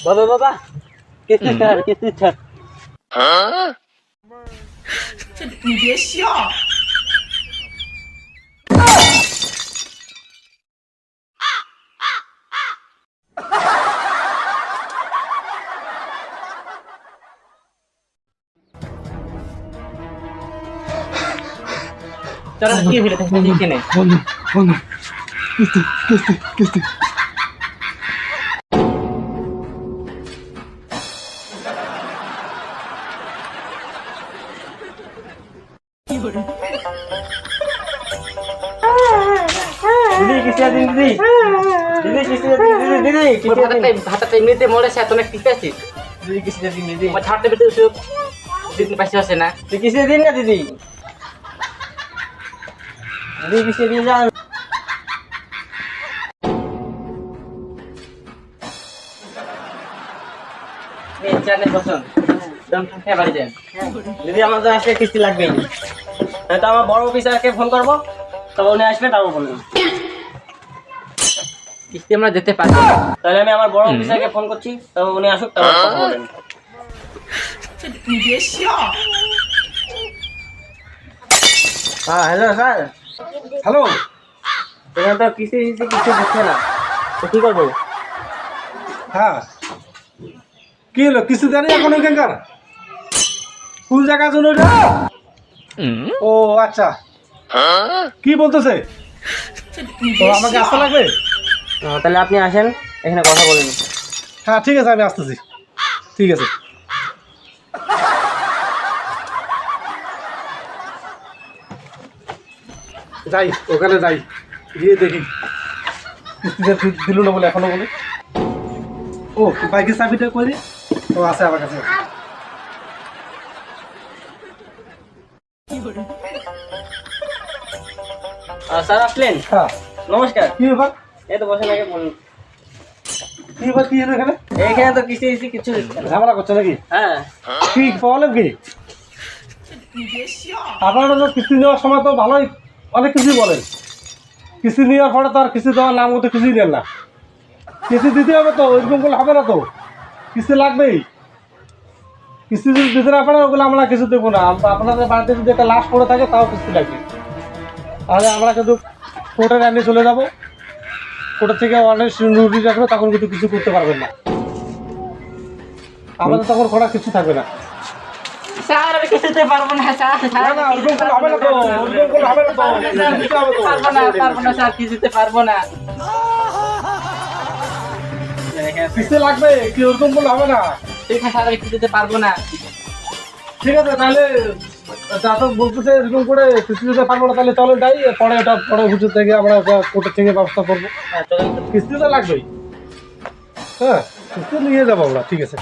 বাবা বাবা। কিস্তি ছাড় কিস্তি ছাড় চলো কি তুমি দেখে নে বন্ধু বন্ধু কিস্তি কিস্তি কিস্তি হাতটা এমনিতে মরেছে এত অনেক ঠিক আছে। দিদি কিস্তি দিন দিদি? ছাড়তে পেতে ওষুধ পাশে আসে না। তুই কিস্তি দিন না দিদি? দিদি কিস্তি দিয়ে যান এই বসুন। তো আজকে কিস্তি লাগবেই তো আমার বড় অফিসারকে ফোন করব তবে উনি আসবে তারপর বলবেন কিস্তি আমরা যেতে পারব না। তাহলে আমি আমার বড় অফিসারকে ফোন করছি তবে উনি আসুক তারপর কথা বলেন হ্যাঁ হ্যালো স্যার হ্যালো এখানে তো কিস্তি কিস্তি কিছু দিচ্ছে না। তো কি করব? হ্যাঁ। কি হলো কিস্তি জানি এখন ওইখানকার? কোন জায়গার জন্য এটা ও আচ্ছা। কি বলতেছে? তো আমাকে আসতে লাগবে? তাহলে আপনি আসেন এখানে কথা বলেন হ্যাঁ ঠিক আছে আমি আসতেছি। ঠিক আছে। যাই ওখানে যাই। গিয়ে দেখি। দিল না বলে এখনও বলে। ও বাইকের চাবিটা কই ও আছে আমার কাছে। স্যার আসলেন? হ্যাঁ। নমস্কার। কি ব্যাপার? এই তো আগে বলুন। কি ব্যাপার কি এখানে? এখানে তো কিছু দিচ্ছে ঝামেলা করছে নাকি? হ্যাঁ। কি প্রবলেম কি? আপনারা তো কিস্তি নেওয়ার সময় তো ভালোই অনেক কিছুই বলেন। কিস্তি নেওয়ার পরে তো আর কিস্তি দেওয়ার নাম মতো কিছুই নেন না। কিস্তি দিতে হবে তো ওইরকম করলে হবে না তো। কিস্তি লাগবেই। কিস্তি যদি দিতে না পারে ওগুলো আমরা কিছু দেবো না। আপনাদের বাড়িতে যদি একটা লাশ পড়ে থাকে তাও কিস্তি লাগবে। তাহলে আমরা কিন্তু কোর্টে আনিয়ে চলে যাব। কোর্টের থেকে অনেক নোটিশ আসবে তখন কিন্তু কিছু করতে পারবেন না। আমাদের তখন করার কিছু থাকবে না। স্যার আমি কিছুতে পারব না স্যার। পারব পারব স্যার কিছুতে পারব কিস্তি লাগবে কি ওরকম করলে হবে না। আছে স্যার আমি দিতে পারব না। ঠিক আছে, তাহলে তো বলতেছে করে কিস্তি দিতে পারব না, তাহলে চলো যাই, পরে এটা পরে হুজুর থেকে আমরা কোর্টের থেকে ব্যবস্থা করব। হ্যাঁ। কিস্তি তো লাগবেই। হ্যাঁ কিস্তি নিয়ে যাব আমরা, ঠিক আছে।